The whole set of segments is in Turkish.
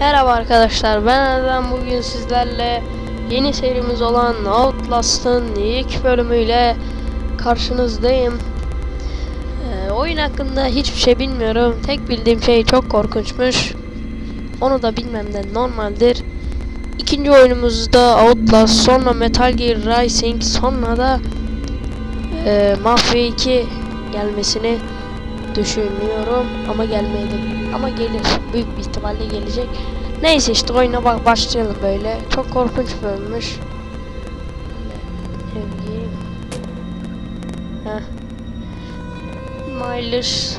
Merhaba arkadaşlar ben Erdem bugün sizlerle yeni serimiz olan Outlast'ın ilk bölümüyle karşınızdayım. Ee, oyun hakkında hiçbir şey bilmiyorum. Tek bildiğim şey çok korkunçmuş. Onu da bilmemden normaldir. İkinci oyunumuzda Outlast, sonra Metal Gear Rising, sonra da e, Mafia 2 gelmesini düşünüyorum ama gelmedi. Ama gelir. Büyük bir ihtimalle gelecek. Neyse işte oyuna bak başlayalım böyle. Çok korkunç Sevgi. Heh. Miles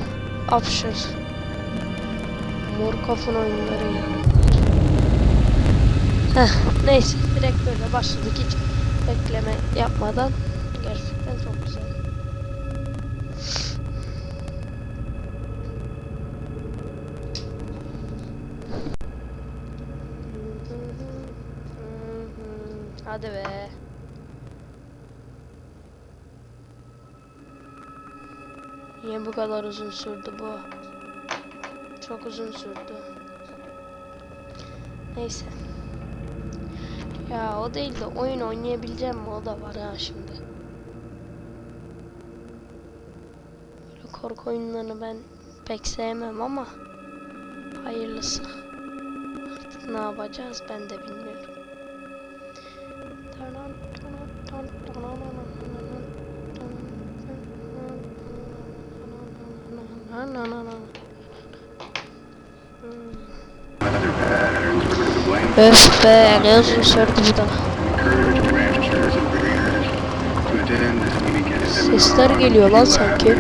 Upshur. Mor kafın oyunları ya. Heh, neyse direkt böyle başladık hiç bekleme yapmadan. Gerçekten çok güzel. Hadi be. Niye bu kadar uzun sürdü bu? Çok uzun sürdü. Neyse. Ya o değil de oyun oynayabileceğim mi o da var ha şimdi. Böyle korku oyunlarını ben pek sevmem ama hayırlısı. Artık ne yapacağız ben de bilmiyorum. Öf be ne uzun sürdü bu da. Sesler geliyor lan sanki. Mı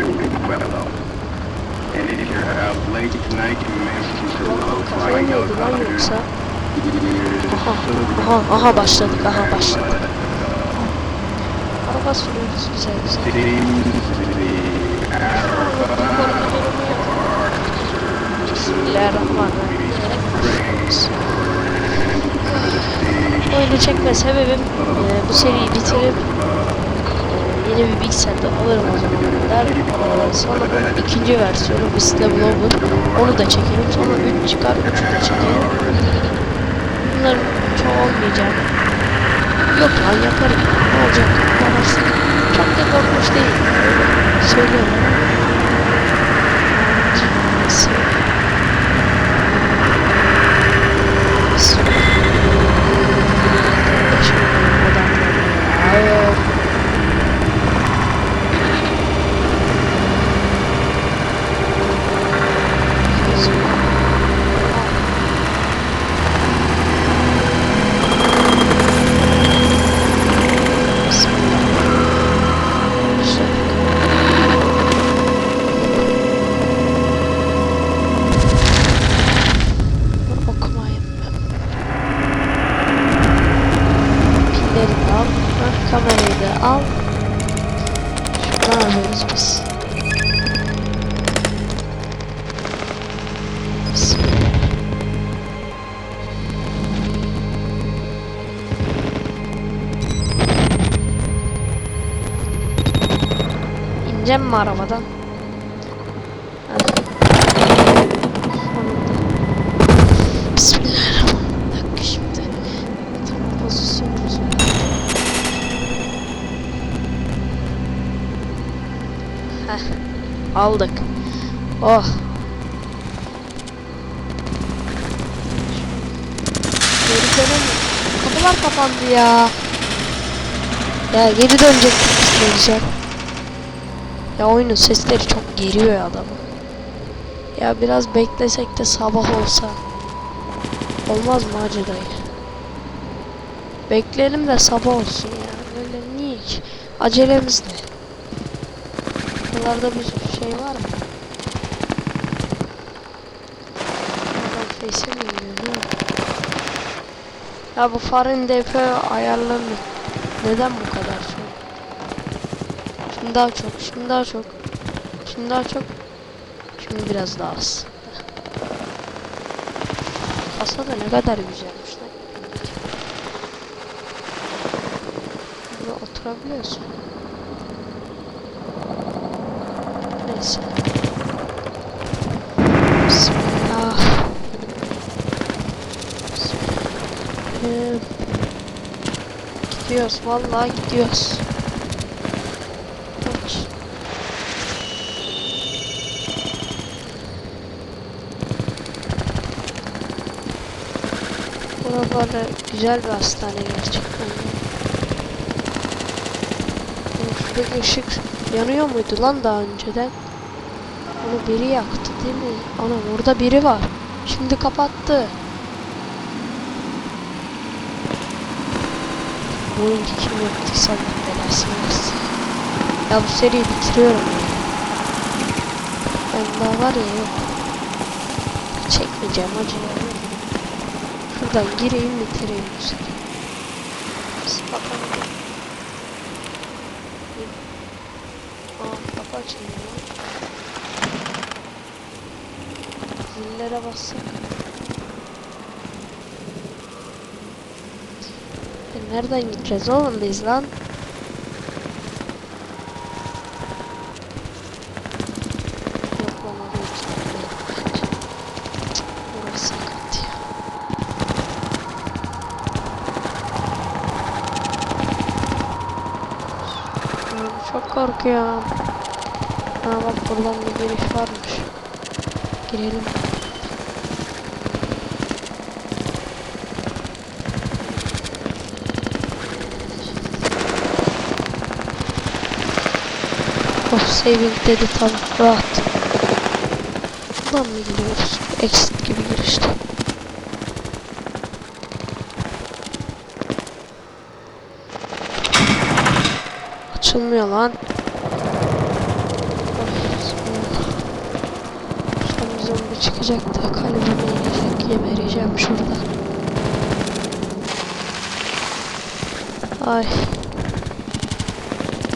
yedi lan yoksa? Aha, aha, aha başladık, aha başladık. Araba sürüyoruz güzel güzel. Bismillahirrahmanirrahim. Oyunu çekme sebebim e, bu seriyi bitirip e, yeni bir bilgisayarda alırım o zamana kadar. E, sonra ikinci versiyonu Level Over onu da çekerim. Sonra 3 çıkar 3'ü de çekerim. Bunların çoğu olmayacak. Yok lan yaparım. Ne olacak? Yaparsın. Çok da korkunç değil. Söylüyorum. Yeah. Yapıyoruz biz? İneceğim mi arabadan? Hadi. Sonunda. Bismillahirrahmanirrahim. Bir dakika şimdi. Tam pozisyonumuzu. Heh. Aldık. Oh. Geri dönemiyorum. Kapılar kapandı ya. Ya geri dönecek diyeceğim. Ya oyunun sesleri çok geriyor ya adamı. Ya biraz beklesek de sabah olsa. Olmaz mı Hacı dayı? Bekleyelim de sabah olsun ya. Böyle niye ki? Acelemiz ne? Buralarda bir şey var mı? Adam face'e mi gidiyor ne? Ya bu farın DP ayarlarını neden bu kadar çok? Şimdi daha çok, şimdi daha çok. Şimdi daha çok. Şimdi biraz daha az. Kasa da ne kadar güzelmiş lan. Burada oturabiliyorsun. Bismillah. Gidiyoruz vallahi gidiyoruz. Kaç. Buralarda güzel bir hastane gerçekten. Şuradaki ışık yanıyor muydu lan daha önceden? Onu biri yaktı değil mi? Ana orada biri var. Şimdi kapattı. Bu oyuncu kim yaptıysa belasını versin. Ya bu seriyi bitiriyorum ya. Ben daha var ya yok. Çekmeyeceğim acı. Şuradan gireyim bitireyim bu seriyi. Bakalım. Aa kapı açılıyor. Zillere bassak. E, Nereden gideceğiz oğlum biz lan? Çok korkuyorum. Ha bak buradan bir giriş varmış. Girelim. Oh saving dedi tam rahat. Buradan mı gidiyoruz? Exit gibi girişti. Açılmıyor lan. Bir zombi çıkacak da kalbime inecek. Gebereceğim şurada. Ay.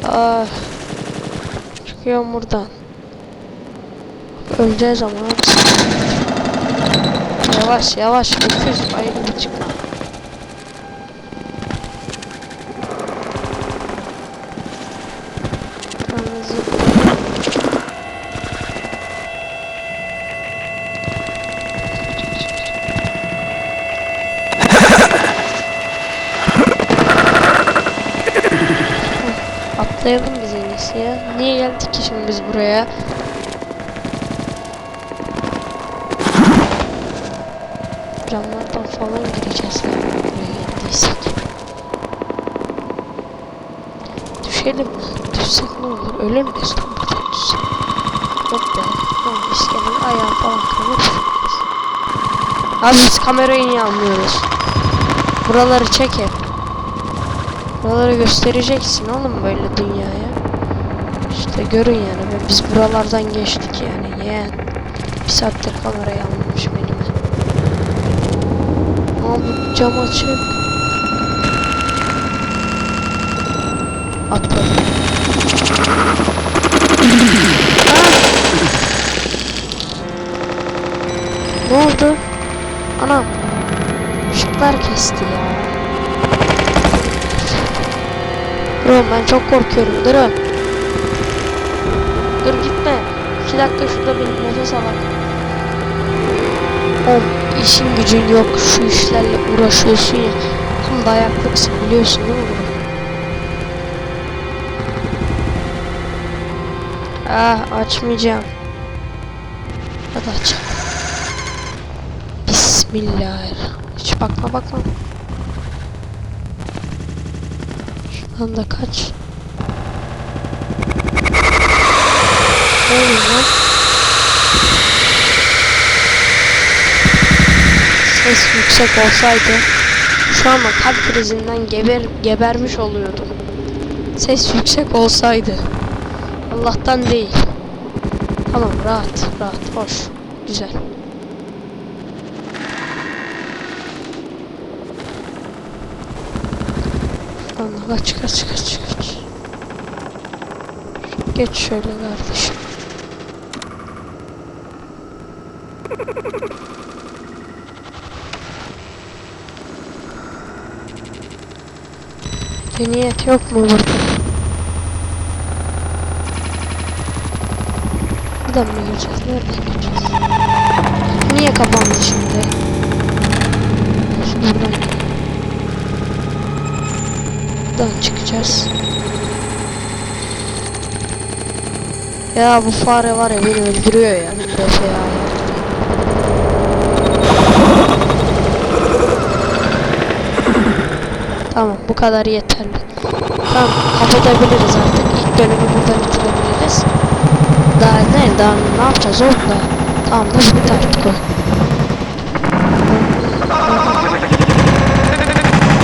Ay. Çıkıyorum buradan. Öleceğiz ama. Yavaş yavaş. Öküz ayrı çıkma. Atlayalım iyisi ya. Niye geldik ki şimdi biz buraya? Camlardan falan gireceğiz ya. Buraya geldiysek. Düşelim? Düşsek ne olur? Ölür müyüz lan buradan düşsek? Yok be. Tamam gene ayağı falan düşmeyiz. Abi biz kamerayı niye almıyoruz? Buraları çek hep. Buraları göstereceksin oğlum böyle dünyaya. İşte görün yani biz buralardan geçtik yani yeğen. Bir saattir kamerayı almamışım elime. Abi cam açık. Atladım. Aa! Ne oldu? Anam. Işıklar kesti ya. Durun ben çok korkuyorum durun. Dur gitme. İki dakika şurada bir nefes alak. Oğlum işin gücün yok. Şu işlerle uğraşıyorsun ya. Tam dayaklıksın biliyorsun değil mi? Ah açmayacağım. Hadi aç. Bismillahirrahmanirrahim. Hiç bakma bakma. Şuradan da kaç. Lan? Ses yüksek olsaydı şu an kalp krizinden geber gebermiş oluyordum. Ses yüksek olsaydı. Allah'tan değil. Tamam rahat rahat hoş. Güzel. Allah kaç kaç kaç kaç. Geç şöyle kardeşim. Deniyet yok mu burada? Buradan mı gireceğiz? Nereden gireceğiz? Niye kapandı şimdi? Şuradan. Buradan çıkacağız. Ya bu fare var ya beni öldürüyor ya. Nefes ya. Tamam bu kadar yeterli. Tamam kapatabiliriz artık. İlk bölümü burada bitirebiliriz. Daha ne? Daha ne yapacağız oğlum da? Tamam da bitti artık o.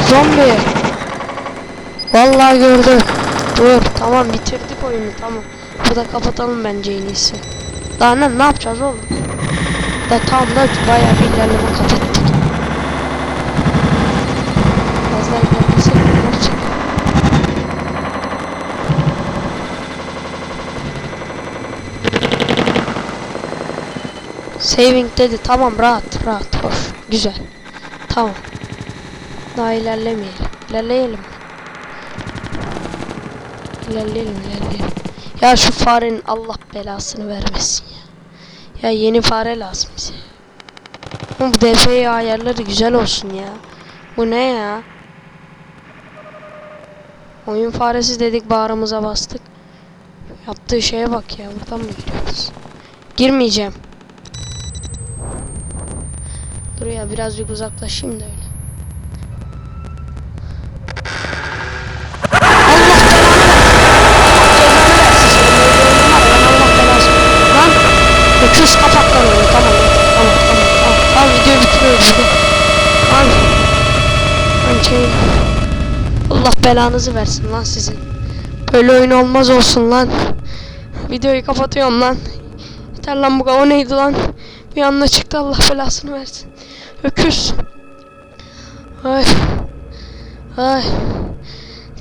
Zombi. Vallahi gördüm. Dur tamam bitirdik oyunu tamam. Burada kapatalım bence en iyisi. Daha ne, ne yapacağız oğlum? Da tam da bayağı bir ilerleme kat ettik. Fazla ilerlesek ne olacak? Saving dedi tamam rahat rahat hoş güzel. Tamam. Daha ilerlemeyelim. İlerleyelim. İlerleyelim ilerleyelim. Ya şu farenin Allah belasını vermesin ya. Ya yeni fare lazım bize. Bu DFI ayarları güzel olsun ya. Bu ne ya? Oyun faresi dedik bağrımıza bastık. Yaptığı şeye bak ya. Buradan mı giriyoruz? Girmeyeceğim. Dur ya birazcık uzaklaşayım da öyle. Lan öküz kapaktan oluyor tamam tamam tamam tamam videoyu bitiriyoruz hadi. Lan Lan şey Allah belanızı versin lan sizin Böyle oyun olmaz olsun lan Videoyu kapatıyorum lan Yeter lan bu o neydi lan Bir anda çıktı Allah belasını versin Öküz. Ay. Ay.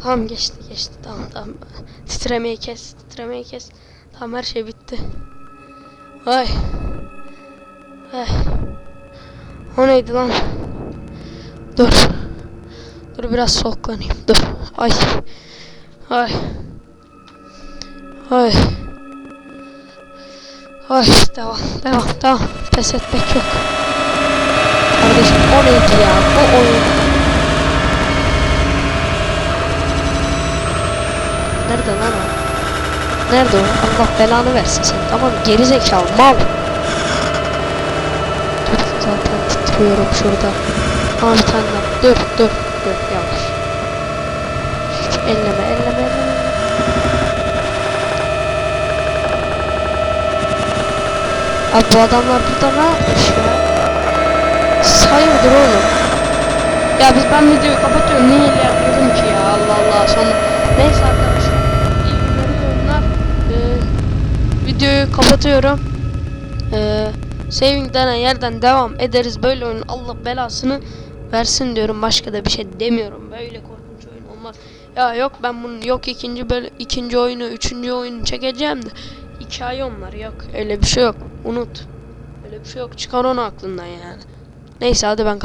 Tamam geçti geçti. Tamam tamam. Titremeyi kes titremeyi kes. Tamam her şey bitti. Ay. Ay. O neydi lan? Dur. Dur biraz soluklanayım dur. Ay. Ay. Ay. Ay devam devam devam. Pes etmek yok Kardeşim o neydi ya o oyun Nerede lan o? Nerede o? Allah belanı versin seni. Tamam geri zekalı mal. Dur zaten titriyorum şurada. Aa bir tane daha. Dur dur dur yavaş. Şş, elleme elleme elleme. Abi bu adamlar burada ne yapmış ya? Sayıldır oğlum. Ya biz ben videoyu kapatıyorum. Niye ilerliyorum ki ya? Allah Allah. Sonra neyse arkadaşlar. İyi günler. Ee, videoyu kapatıyorum. Ee, saving denen yerden devam ederiz. Böyle oyun Allah belasını versin diyorum. Başka da bir şey demiyorum. Böyle korkunç oyun olmaz. Ya yok ben bunu yok ikinci böyle ikinci oyunu, üçüncü oyunu çekeceğim de hikaye onlar yok. Öyle bir şey yok. Unut. Öyle bir şey yok. Çıkar onu aklından yani. Neyse hadi ben